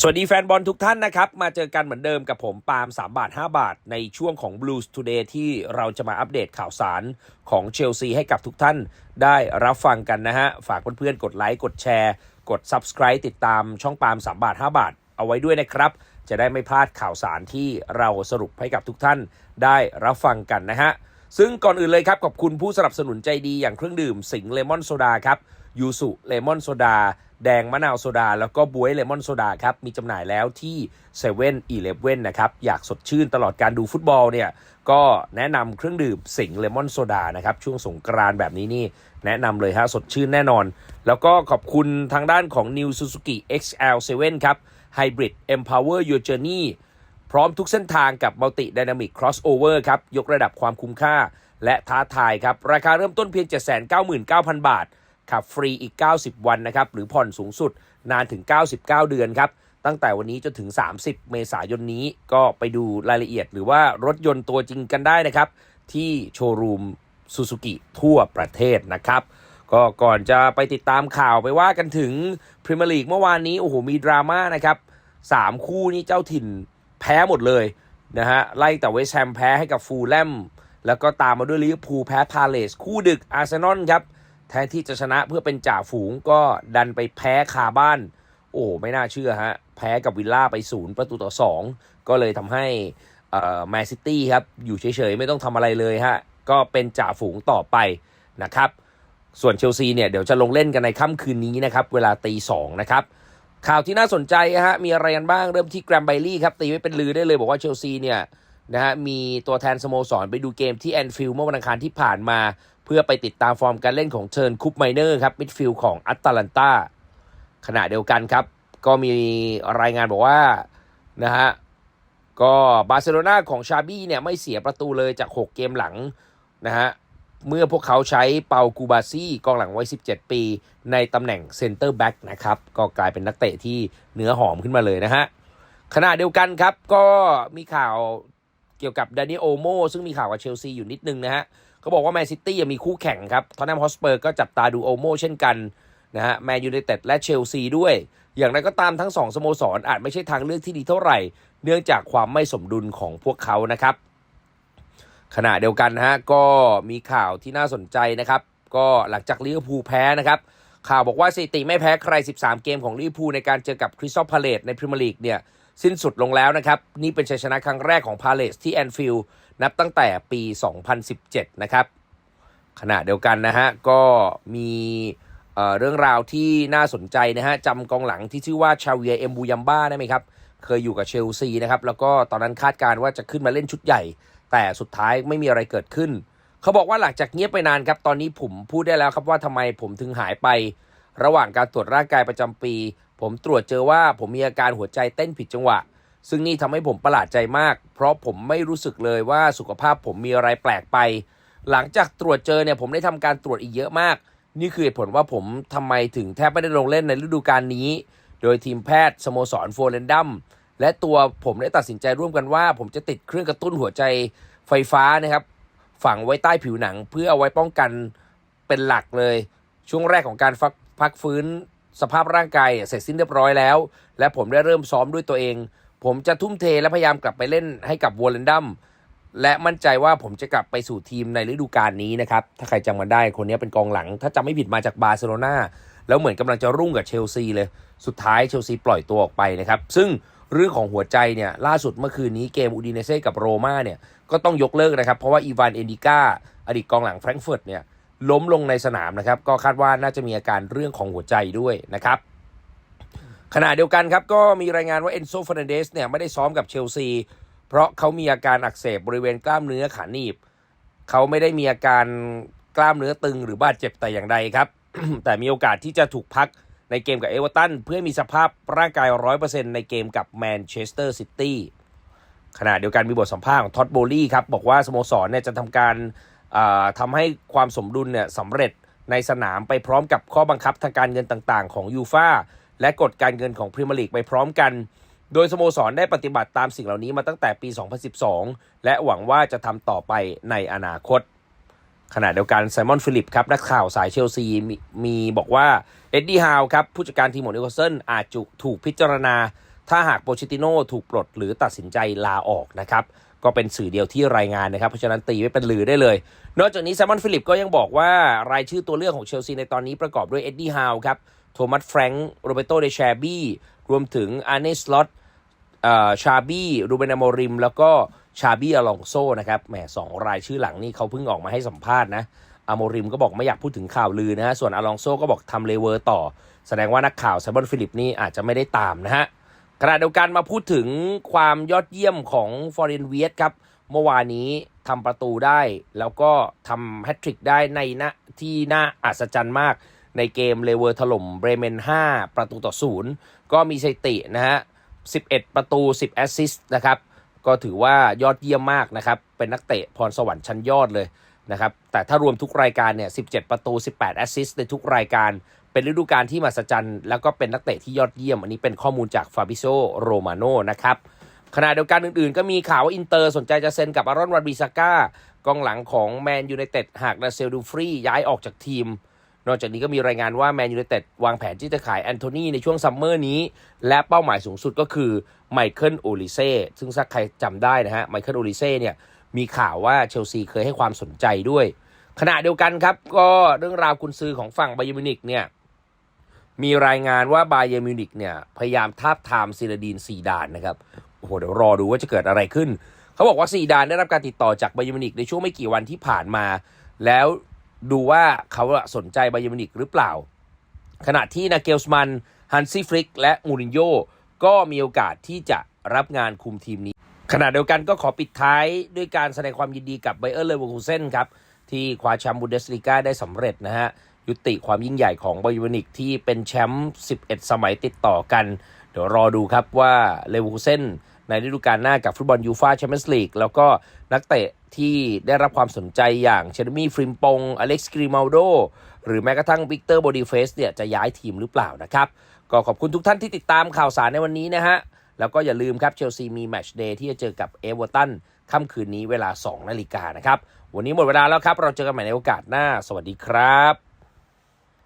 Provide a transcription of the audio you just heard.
สวัสดีแฟนบอลทุกท่านนะครับ มาเจอกันเหมือนเดิมกับผมปาล์ม3 บาท 5 บาท ในช่วงของ Blues Today ที่เราจะมาอัปเดตข่าวสารของเชลซีให้กับทุกท่านได้รับฟังกันนะฮะ ฝากเพื่อนๆ กดไลค์กดแชร์ กด Subscribe ติดตามช่องปาล์ม3 บาท 5 บาท เอาไว้ด้วยนะครับ จะได้ไม่พลาดข่าวสารที่เราสรุปให้กับทุกท่านได้รับฟังกันนะฮะซึ่งก่อนอื่นเลยครับขอบคุณผู้สนับสนุนใจดีอย่างเครื่องดื่มสิงเลมอนโซดาครับ ยูสุเลมอนโซดา แดงมะนาวโซดา แล้วก็บวยเลมอนโซดาครับ มีจำหน่ายแล้วที่7 e เ e ่ e อเนนะครับ อยากสดชื่นตลอดการดูฟุตบอลเนี่ย ก็แนะนำเครื่องดื่มสิงเลมอนโซดานะครับ ช่วงสงกรานแบบนี้นี่ แนะนำเลยฮะสดชื่นแน่นอน แล้วก็ขอบคุณทางด้านของ New Suzuki XL7 ครับ Hybrid Empower Your Journey พร้อมทุกเส้นทางกับ Multi Dynamic Crossover ครับ ยกระดับความคุ้มค่าและท้าทายครับ ราคาเริ่มต้นเพียง 799,000 บาท ขับฟรีอีก 90 วันนะครับ หรือผ่อนสูงสุดนานถึง 99 เดือนครับ ตั้งแต่วันนี้จนถึง 30 เมษายนนี้ก็ไปดูรายละเอียด หรือว่ารถยนต์ตัวจริงกันได้นะครับ ที่โชว์รูมซูซูกิทั่วประเทศนะครับ ก็ก่อนจะไปติดตามข่าวไปว่ากันถึงพรีเมียร์ลีกเมื่อวานนี้ โอ้โห มีดราม่านะครับสามคู่นี้เจ้าถิ่นแพ้หมดเลยนะฮะไล่แต่เวสแฮมแพ้ให้กับฟูลแลมแล้วก็ตามมาด้วยลิเวอร์พูลแพ้พาเลสคู่ดึกอาร์เซนอลครับ แทนที่จะชนะเพื่อเป็นจ่าฝูงก็ดันไปแพ้คาบ้าน โอ้ไม่น่าเชื่อฮะ แพ้กับวิลล่าไปศูนย์ประตูต่อ2ก็เลยทำให้แมนซิตี้ครับ อยู่เฉยๆ ไม่ต้องทำอะไรเลยฮะ ก็เป็นจ่าฝูงต่อไปนะครับ ส่วนเชลซีเนี่ย เดี๋ยวจะลงเล่นกันในค่ำคืนนี้นะครับ เวลาตีสองนะครับ ข่าวที่น่าสนใจฮะ มีอะไรกันบ้างเริ่มที่แกรมไบลี่ครับ ตีไว้เป็นลือได้เลยบอกว่าเชลซีเนี่ย นะฮะมีตัวแทนสโมสรไปดูเกมที่แอนฟิลด์เมื่อวันอังคารที่ผ่านมา เพื่อไปติดตามฟอร์มการเล่นของเชิร์นคุปไมเนอร์ครับมิดฟิลด์ของอัตแลนตาขณะเดียวกันครับ ก็มีรายงานบอกว่านะฮะก็บาร์เซโลนาของชาบี้เนี่ยไม่เสียประตูเลยจาก 6 เกมหลังนะฮะเมื่อพวกเขาใช้เปากูบาซี่กองหลังวัย 17 ปี ในตำแหน่งเซนเตอร์แบ็กนะครับ ก็กลายเป็นนักเตะที่เนื้อหอมขึ้นมาเลยนะฮะขณะเดียวกันครับก็มีข่าว เกี่ยวกับดานิโอโมซึ่งมีข่าวกับเชลซีอยู่นิดนึงนะฮะเขาบอกว่าแมนซิตี้มีคู่แข่งครับทอนแนมฮอสเปอร์ก็จับตาดูโอโมเช่นกันนะฮะแมนยูไนเต็ดและเชลซีด้วย อย่างไรก็ตามทั้งสองสโมสรอาจไม่ใช่ทางเลือกที่ดีเท่าไหร่ เนื่องจากความไม่สมดุลของพวกเขานะครับ ขณะเดียวกันนะฮะก็มีข่าวที่น่าสนใจนะครับ ก็หลังจากลิเวอร์พูลแพ้นะครับ ข่าวบอกว่าสถิติไม่แพ้ใคร 13 เกมของลิเวอร์พูลในการเจอกับคริสตัลพาเลตในพรีเมียร์ลีกเนี่ยสิ้นสุดลงแล้วนะครับ นี่เป็นชัยชนะครั้งแรกของพาเลสที่แอนฟิลด์นับตั้งแต่ปี 2017 นะครับ ขณะเดียวกันนะฮะ ก็มีเเรื่องราวที่น่าสนใจนะฮะจำกองหลังที่ชื่อว่าชาเวียเอ็มบูยัมบ้าได้ไหมครับ เคยอยู่กับเชลซีนะครับ แล้วก็ตอนนั้นคาดการณ์ว่าจะขึ้นมาเล่นชุดใหญ่ แต่สุดท้ายไม่มีอะไรเกิดขึ้น เขาบอกว่าหลังจากเงียบไปนานครับ ตอนนี้ผมพูดได้แล้วครับว่าทำไมผมถึงหายไป ระหว่างการตรวจร่างกายประจำปี ผมตรวจเจอว่าผมมีอาการหัวใจเต้นผิดจังหวะ ซึ่งนี่ทำให้ผมประหลาดใจมาก เพราะผมไม่รู้สึกเลยว่าสุขภาพผมมีอะไรแปลกไป หลังจากตรวจเจอเนี่ยผมได้ทำการตรวจอีกเยอะมาก นี่คือเหตุผลว่าผมทำไมถึงแทบไม่ได้ลงเล่นในฤดูกาลนี้ โดยทีมแพทย์สโมสรโฟเรนดัมและตัวผมได้ตัดสินใจร่วมกันว่า ผมจะติดเครื่องกระตุ้นหัวใจไฟฟ้านะครับ ฝังไว้ใต้ผิวหนัง เพื่อเอาไว้ป้องกันเป็นหลักเลย ช่วงแรกของการฟักพักฟื้นสภาพร่างกายเสร็จสิ้นเรียบร้อยแล้ว และผมได้เริ่มซ้อมด้วยตัวเอง ผมจะทุ่มเทและพยายามกลับไปเล่นให้กับวอลเลนดัมและมั่นใจว่าผมจะกลับไปสู่ทีมในฤดูกาลนี้นะครับ ถ้าใครจำมันได้คนนี้เป็นกองหลัง ถ้าจำไม่ผิดมาจากบาร์เซโลนาแล้วเหมือนกำลังจะรุ่งกับเชลซีเลย สุดท้ายเชลซีปล่อยตัวออกไปนะครับ ซึ่ง เรื่องของหัวใจเนี่ยล่าสุดเมื่อคืนนี้เกมอูดิเนเซ่กับโรม่าเนี่ยก็ต้องยกเลิกนะครับ เพราะว่าอีวานเอนดิก้าอดีตกองหลังแฟรงก์เฟิร์ตเนี่ยล้มลงในสนามนะครับ ก็คาดว่าน่าจะมีอาการเรื่องของหัวใจด้วยนะครับขณะเดียวกันครับ ก็มีรายงานว่าเอนโซฟ r นเดสเนี่ยไม่ได้ซ้อมกับเชลซี เพราะเขามีอาการอักเสบบริเวณกล้ามเนื้อขาหนีบ เขาไม่ได้มีอาการกล้ามเนื้อตึงหรือบาดเจ็บแต่อย่างใดครับ แต่มีโอกาสที่จะถูกพัก ในเกมกับเอเวอร์ตันเพื่อมีสภาพร่างกาย 100%ในเกมกับแมนเชสเตอร์ซิตี้ขณะเดียวกันมีบทสัมภาษณ์ของท็อตโบลี่ครับ บอกว่าสโมสรเนี่ยจะทำการอ่าทำให้ความสมดุลเนี่ยสำเร็จในสนามไปพร้อมกับข้อบังคับทางการเงินต่างๆ ของยูฟาและกฎการเงินของพรีเมียร์ลีกไปพร้อมกัน โดยสโมสรได้ปฏิบัติตามสิ่งเหล่านี้มาตั้งแต่ปี 2012 และหวังว่าจะทำต่อไปในอนาคต ขณะเดียวกันไซมอนฟิลิปครับนักข่าวสายเชลซีมีมีบอกว่าเอ็ดดี้ฮาวครับผู้จัดการทีมของนิวคาสเซิลอาจจะถูกพิจารณา ถ้าหากโปเชติโน่ถูกปลดหรือตัดสินใจลาออกนะครับก็เป็นสื่อเดียวที่รายงานนะครับ เพราะฉะนั้นตีไว้เป็นลือได้เลย นอกจากนี้แซมมอนฟิลิปก็ยังบอกว่ารายชื่อตัวเลือกของเชลซีในตอนนี้ประกอบด้วยเอ็ดดี้ฮาวครับโทมัสแฟรงค์โรเบโตเดชาบี้รวมถึงอาร์เนสลอตชาบี้รูเบนอโมริม แล้วก็ ชาบี้อลองโซนะครับแหมสองรายชื่อหลังนี่เขาเพิ่งออกมาให้สัมภาษณ์นะอโมริมก็บอกไม่อยากพูดถึงข่าวลือนะฮะส่วนอลองโซก็บอกทำเลเวอร์ต่อ แสดงว่านักข่าวแซมมอนฟิลิปนี่อาจจะไม่ได้ตามนะฮะขณะเดียวกันมาพูดถึงความยอดเยี่ยมของฟอร์เรนเวียสครับ เมื่อวานนี้ทำประตูได้ แล้วก็ทำแฮตทริกได้ในนะที่น่าอัศจรรย์มาก ในเกมเลเวอร์ถล่มเบรเมน 5 ประตูต่อศูนย์ก็มีสถิตินะฮะ 11 ประตู 10 แอสซิสต์นะครับ ก็ถือว่ายอดเยี่ยมมากนะครับ เป็นนักเตะพรสวรรค์ชั้นยอดเลยนะครับ แต่ถ้ารวมทุกรายการเนี่ย 17 ประตู 18 แอสซิสต์ในทุกรายการ เป็นฤดูกาลที่มหัศจรรย์ แล้วก็เป็นนักเตะที่ยอดเยี่ยม อันนี้เป็นข้อมูลจากฟาบิโซโรมาโนนะครับ ขณะเดียวกันอื่นๆ ก็มีข่าวว่าอินเตอร์สนใจจะเซ็นกับอารอนวันบิซาก้ากองหลังของแมนยูไนเต็ดหากดาเซลดูฟรีย้ายออกจากทีม นอกจากนี้ก็มีรายงานว่าแมนยูไนเต็ดวางแผนที่จะขายแอนโทนีในช่วงซัมเมอร์นี้ และเป้าหมายสูงสุดก็คือไมเคิลโอลิเซ่ซึ่งถ้าใครจำได้นะฮะไมเคิลโอลิเซ่เนี่ยมีข่าวว่าเชลซีเคยให้ความสนใจด้วย ขณะเดียวกันครับ ก็เรื่องราวกุนซือของฝั่งไบเยมิวนิกเนี่ยมีรายงานว่าบาเยมิวนิกเนี่ยพยายามทาบทามซีดาดีนซีดานนะครับโอ้โหเดี๋ยวรอดูว่าจะเกิดอะไรขึ้น เขาบอกว่าซีดานได้รับการติดต่อจากบาเยมิวนิกในช่วงไม่กี่วันที่ผ่านมา แล้ว ดูว่าเขาสนใจบาเยมินิกหรือเปล่า ขณะที่นาเกลสมันฮันซี่ฟลิกและมูรินโญ่ก็มีโอกาสที่จะรับงานคุมทีมนี้ ขณะเดียวกันก็ขอปิดท้ายด้วยการแสดงความยินดีกับไบเออร์เลเวอร์คูเซนครับ ที่คว้าแชมป์บุนเดสลีกาได้สำเร็จนะฮะ ยุติความยิ่งใหญ่ของไบเยมินิกที่เป็นแชมป์11 สมัยติดต่อกัน เดี๋ยวรอดูครับว่าเลเวอร์คูเซน ในฤดูกาลหน้ากับฟุตบอลยูฟาแชมเปี้ยนส์ลีกแล้วก็นักเตะที่ได้รับความสนใจอย่างเชนมี่ฟริมปง อเล็กซ์กริมาลโด หรือแม้กระทั่งวิกเตอร์โบดีเฟสเนี่ยจะย้ายทีมหรือเปล่านะครับ ก็ขอบคุณทุกท่านที่ติดตามข่าวสารในวันนี้นะฮะ แล้วก็อย่าลืมครับเชลซีมีแมตช์เดย์ที่จะเจอกับเอเวอร์ตันค่ำคืนนี้เวลา 2 นาฬิกานะครับ วันนี้หมดเวลาแล้วครับ เราเจอกันใหม่ในโอกาสหน้า สวัสดีครับ